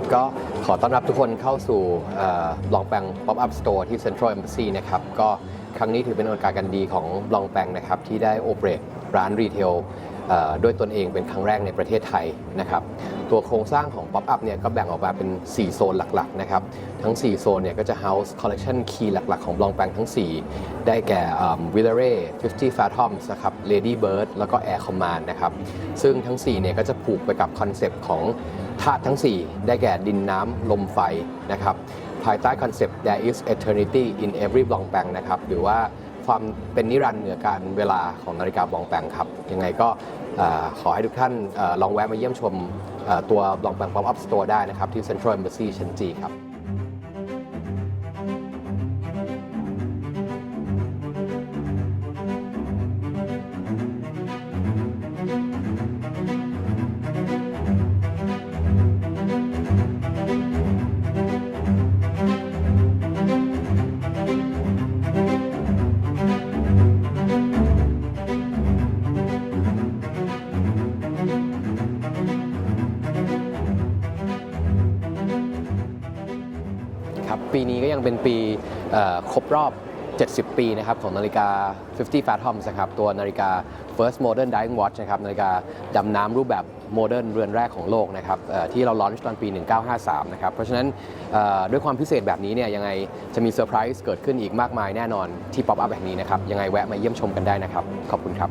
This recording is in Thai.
ับก็ขอต้อนรับทุกคนเข้าสู่ลองแปง Pop Up Store ที่ Central Embassy นะครับก็ครั้งนี้ถือเป็นโอกาสกันดีของลองแปงนะครับที่ได้โอเปรตร้านรีเทล ด้วยตนเองเป็นครั้งแรกในประเทศไทยนะครับตัวโครงสร้างของ Pop Up เนี่ยก็แบ่งออกมาเป็น 4 โซนหลักๆนะครับทั้ง 4 โซนเนี่ยก็จะ House Collection Key หลักๆ ของลองแปงทั้ง 4 ได้แก่วิลเลเร่50 Fathoms นะครับ Lady Bird แล้วก็ Air Command นะครับซึ่งทั้ง 4 เนี่ยก็จะผูกไปกับคอนเซปต์ของธาตุทั้ง 4 ได้แก่ดินน้ำลมไฟนะครับภายใต้คอนเซปต์ There is eternity in every บลองแปงนะครับหรือว่า ความเป็นนิรันดร์เหนือการเวลาของนาฬิกาบลองแปงครับ ยังไงก็ขอให้ทุกท่านลองแวะมาเยี่ยมชมตัวบลองแปงพร้อมอัพสโตร์ได้นะครับ ที่ Central Embassy ชั้นจีครับ ครับปีนี้ก็ยังเป็นปีครบรอบ 70 ปีนะครับของนาฬิกา 50 Fathoms นะครับตัวนาฬิกา First Modern Diving Watch นะครับนาฬิกาดำน้ำรูปแบบโมเดิร์นเรือนแรกของโลกนะครับที่เราลอนช์ตอนปี 1953 นะครับ เพราะฉะนั้นด้วยความพิเศษแบบนี้เนี่ยยังไงจะมีเซอร์ไพรส์เกิดขึ้นอีกมากมายแน่นอนที่ Pop Up แบบนี้นะครับ ยังไงแวะมาเยี่ยมชมกันได้นะครับ ขอบคุณครับ